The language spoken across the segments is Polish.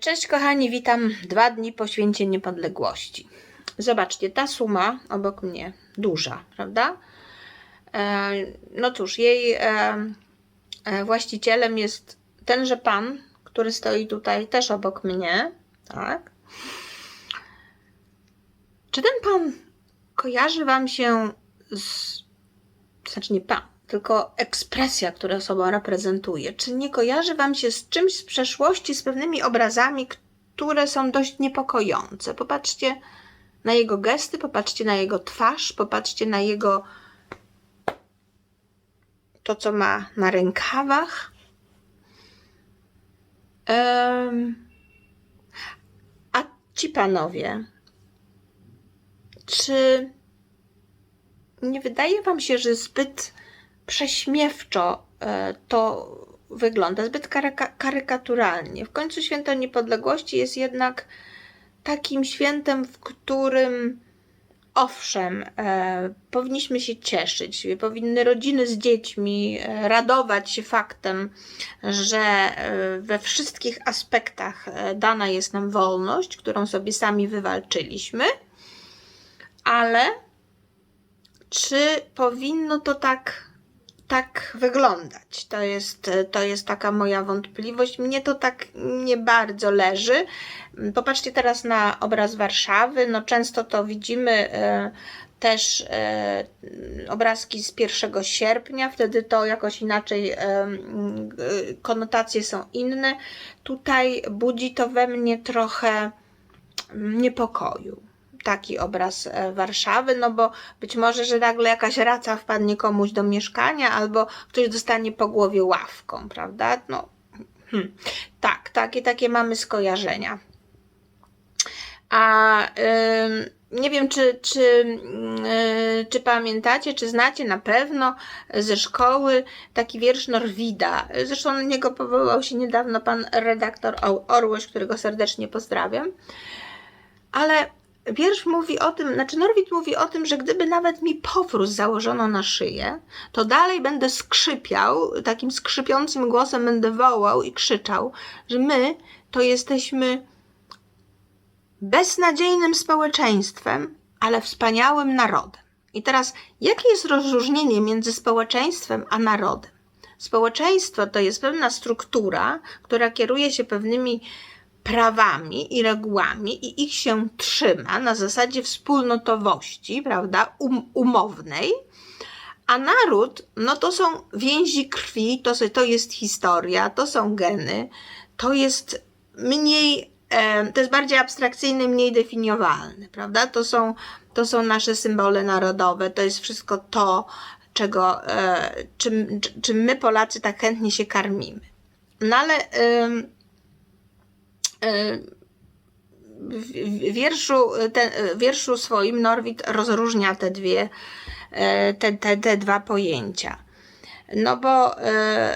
Cześć kochani, witam dwa dni po święcie niepodległości. Zobaczcie, ta suma obok mnie, duża, prawda? E, No cóż, jej e, e, właścicielem jest tenże pan, który stoi tutaj też obok mnie, tak? Czy ten pan kojarzy wam się z... Znaczy nie pan, tylko ekspresja, która sobą reprezentuje. Czy nie kojarzy wam się z czymś z przeszłości, z pewnymi obrazami, które są dość niepokojące? Popatrzcie na jego gesty, popatrzcie na jego twarz, popatrzcie na jego to, co ma na rękawach. Em, a ci panowie, czy nie wydaje wam się, że zbyt prześmiewczo e, to wygląda, zbyt karyka- karykaturalnie? W końcu święto niepodległości jest jednak takim świętem, w którym owszem, e, powinniśmy się cieszyć, powinny rodziny z dziećmi e, radować się faktem, że e, we wszystkich aspektach dana jest nam wolność, którą sobie sami wywalczyliśmy, ale czy powinno to tak, tak wyglądać? To jest, to jest taka moja wątpliwość. Mnie to tak nie bardzo leży. Popatrzcie teraz na obraz Warszawy. No, często to widzimy e, też e, obrazki z 1 sierpnia, wtedy to jakoś inaczej, e, konotacje są inne. Tutaj budzi to we mnie trochę niepokoju taki obraz e, Warszawy, no bo być może, że nagle jakaś raca wpadnie komuś do mieszkania, albo ktoś dostanie po głowie ławką, prawda? No, hmm. tak, takie, takie mamy skojarzenia. A nie wiem, czy, czy, yy, czy pamiętacie, czy znacie na pewno ze szkoły taki wiersz Norwida. Zresztą na niego powołał się niedawno pan redaktor Orłysz, którego serdecznie pozdrawiam. Ale wiersz mówi o tym, znaczy Norwid mówi o tym, że gdyby nawet mi powrót założono na szyję, to dalej będę skrzypiał, takim skrzypiącym głosem będę wołał i krzyczał, że my to jesteśmy beznadziejnym społeczeństwem, ale wspaniałym narodem. I teraz, jakie jest rozróżnienie między społeczeństwem a narodem? Społeczeństwo to jest pewna struktura, która kieruje się pewnymi prawami i regułami i ich się trzyma na zasadzie wspólnotowości, prawda, um, umownej, a naród, no to są więzi krwi, to, to jest historia, to są geny, to jest mniej, e, to jest bardziej abstrakcyjne, mniej definiowalne, prawda, to są, to są nasze symbole narodowe, to jest wszystko to, czego, e, czym, czym my Polacy tak chętnie się karmimy. No ale... E, w wierszu, ten, w wierszu swoim Norwid rozróżnia te dwie, te, te, te dwa pojęcia. No bo,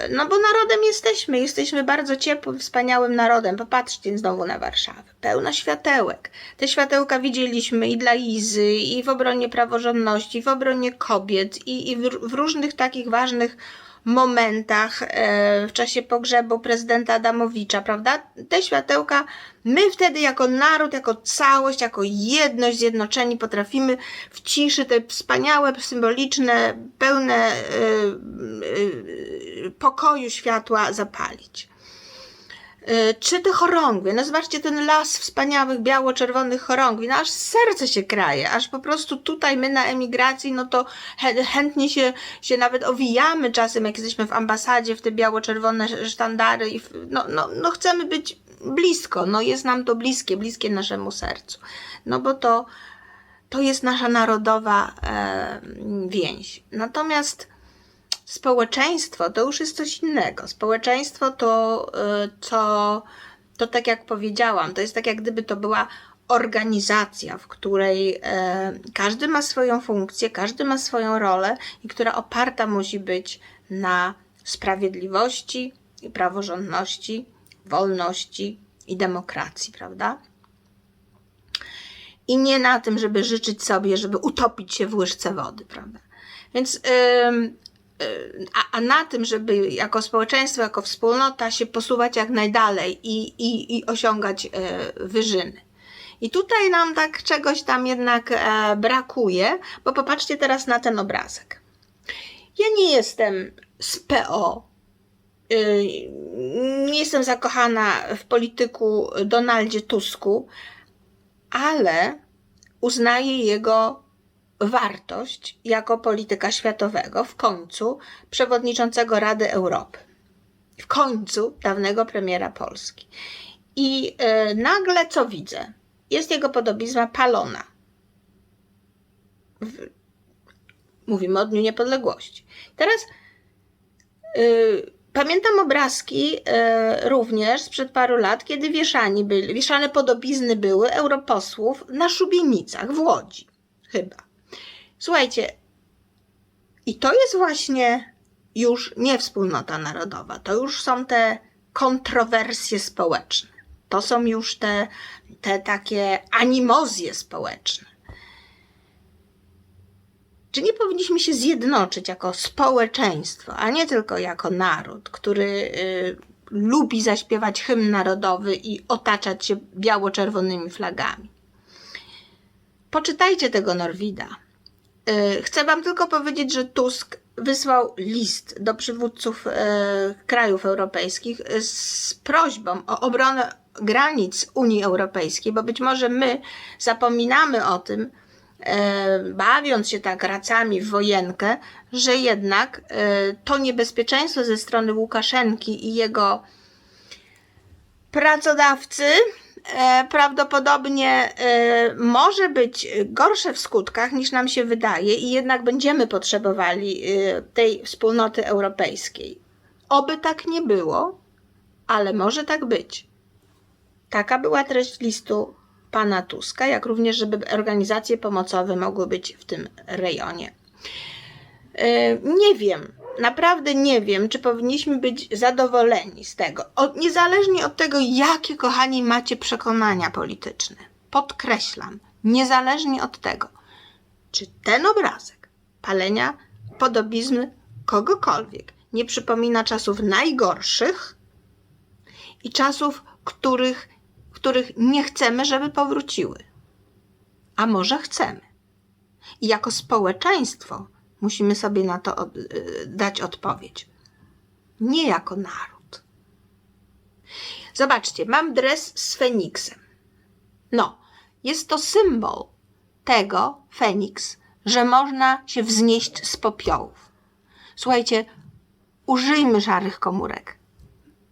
no bo narodem jesteśmy, jesteśmy bardzo ciepłym, wspaniałym narodem. Popatrzcie znowu na Warszawę, pełna światełek. Te światełka widzieliśmy i dla Izy, i w obronie praworządności, i w obronie kobiet, i, i w, w różnych takich ważnych momentach e, w czasie pogrzebu prezydenta Adamowicza, prawda? Te światełka, my wtedy jako naród, jako całość, jako jedność, zjednoczeni potrafimy w ciszy te wspaniałe, symboliczne, pełne e, e, pokoju światła zapalić. Czy te chorągwie, no zobaczcie ten las wspaniałych biało-czerwonych chorągwi, no aż serce się kraje, aż po prostu tutaj my na emigracji, no to chętnie się, się nawet owijamy czasem, jak jesteśmy w ambasadzie, w te biało-czerwone sztandary i w, no, no, no chcemy być blisko, no jest nam to bliskie, bliskie naszemu sercu, no bo to, to jest nasza narodowa e, więź. Natomiast społeczeństwo to już jest coś innego. Społeczeństwo to, to, to tak jak powiedziałam, to jest tak jak gdyby to była organizacja, w której e, każdy ma swoją funkcję, każdy ma swoją rolę i która oparta musi być na sprawiedliwości i praworządności, wolności i demokracji, prawda? I nie na tym, żeby życzyć sobie, żeby utopić się w łyżce wody, prawda? Więc yy, a, a na tym, żeby jako społeczeństwo, jako wspólnota się posuwać jak najdalej i, i, i osiągać e, wyżyny. I tutaj nam tak czegoś tam jednak e, brakuje, bo popatrzcie teraz na ten obrazek. Ja nie jestem z PO. y, Nie jestem zakochana w polityku Donaldzie Tusku, ale uznaję jego wartość jako polityka światowego, w końcu przewodniczącego Rady Europy, w końcu dawnego premiera Polski. I y, nagle co widzę? Jest jego podobizna palona. W, mówimy o Dniu Niepodległości. Teraz y, pamiętam obrazki y, również sprzed paru lat, kiedy wieszani byli, wieszane podobizny były europosłów na szubienicach w Łodzi. Chyba. Słuchajcie, i to jest właśnie już nie wspólnota narodowa, to już są te kontrowersje społeczne. To są już te, te takie animozje społeczne. Czy nie powinniśmy się zjednoczyć jako społeczeństwo, a nie tylko jako naród, który y, lubi zaśpiewać hymn narodowy i otaczać się biało-czerwonymi flagami? Poczytajcie tego Norwida. Y, Chcę Wam tylko powiedzieć, że Tusk wysłał list do przywódców y, krajów europejskich z prośbą o obronę granic Unii Europejskiej, bo być może my zapominamy o tym, bawiąc się tak racami w wojenkę, że jednak to niebezpieczeństwo ze strony Łukaszenki i jego pracodawcy e, prawdopodobnie e, może być gorsze w skutkach niż nam się wydaje i jednak będziemy potrzebowali e, tej wspólnoty europejskiej. Oby tak nie było, ale może tak być. Taka była treść listu pana Tuska, jak również, żeby organizacje pomocowe mogły być w tym rejonie. E, Nie wiem, naprawdę nie wiem, czy powinniśmy być zadowoleni z tego. Od, niezależnie od tego, jakie, kochani, macie przekonania polityczne. Podkreślam, niezależnie od tego, czy ten obrazek palenia podobizny kogokolwiek nie przypomina czasów najgorszych i czasów, których, których nie chcemy, żeby powróciły. A może chcemy. I jako społeczeństwo musimy sobie na to od, y, dać odpowiedź. Nie jako naród. Zobaczcie, mam dres z Feniksem. No, jest to symbol tego, Feniks, że można się wznieść z popiołów. Słuchajcie, użyjmy szarych komórek.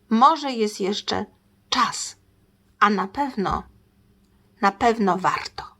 Może jest jeszcze czas, a na pewno, na pewno warto.